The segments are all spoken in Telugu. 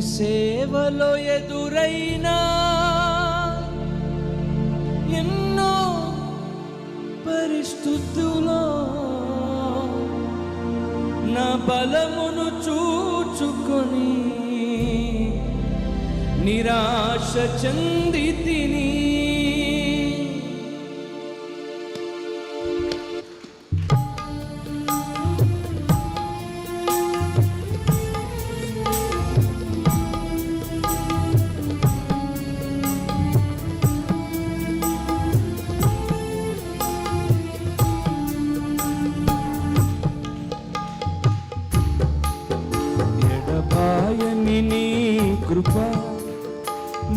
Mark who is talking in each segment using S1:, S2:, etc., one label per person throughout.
S1: సేవలో ఎదురైనా ఎన్నో పరిస్థితుల్లో నా బలమును చూచుకొని నిరాశ చందితిని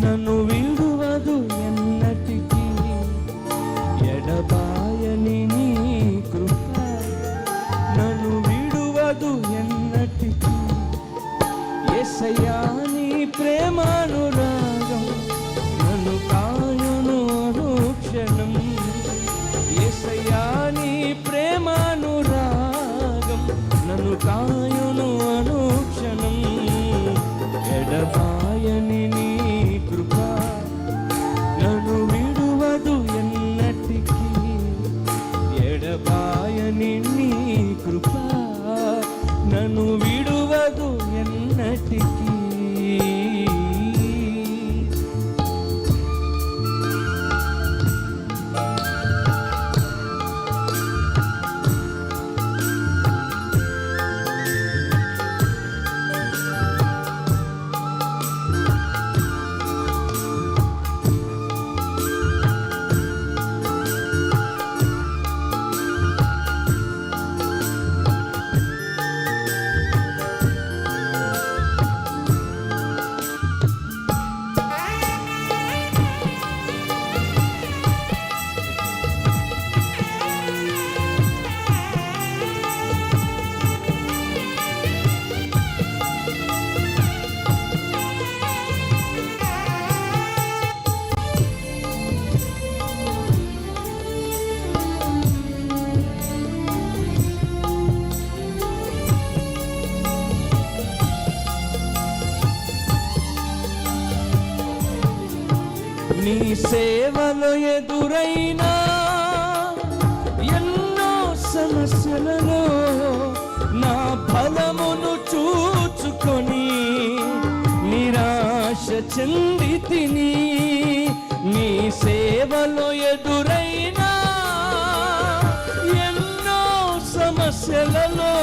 S1: నన్ను విడువదు ఎన్నటికీ. ఎడబాయని నీ కృప నన్ను విడువదు ఎన్నటికీ. ఎసయా నీ ప్రేమానురాగం నన్ను కాయును అనుక్షణం ఎసయా నీ ప్రేమానురాగం నన్ను కాయ నీ సేవలో ఎదురైనా ఎన్నో సమస్యలలో నా బలమును చూచుకొని నిరాశ చెంది తిని నీ సేవలో ఎదురైనా ఎన్నో సమస్యలలో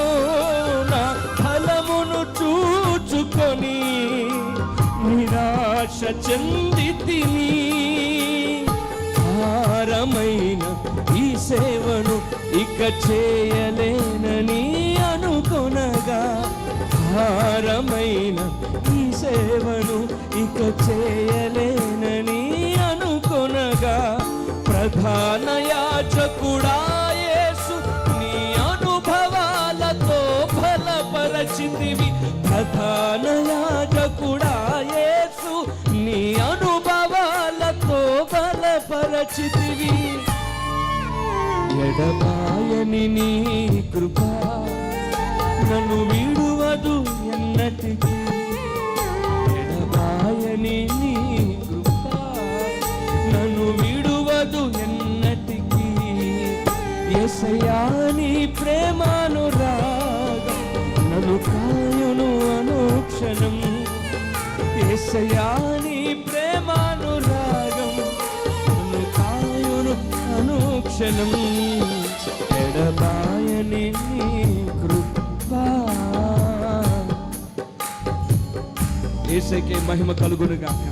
S1: నా బలమును చూచుకొని నిరాశ చెందితిని భారమైన ఈ సేవను ఇక చేయలేనని అనుకొనగా భారమైన ఈ సేవను ఇక చేయలేనని అనుకొనగా ప్రధాన యాజకుడా ఎడబాయని నీ కృప నన్ను విడువదు ఎన్నటికి. ఎడబాయని నీ కృప నన్ను విడువదు ఎన్నటికి. ఎసయాని నీ ప్రేమానురాగం నన్ను కాయును అనుక్షణం. ఎసయా అనుక్షణం ఎడబాయని కృపా. కృప ఏసైకే మహిమ కలుగునుగాక.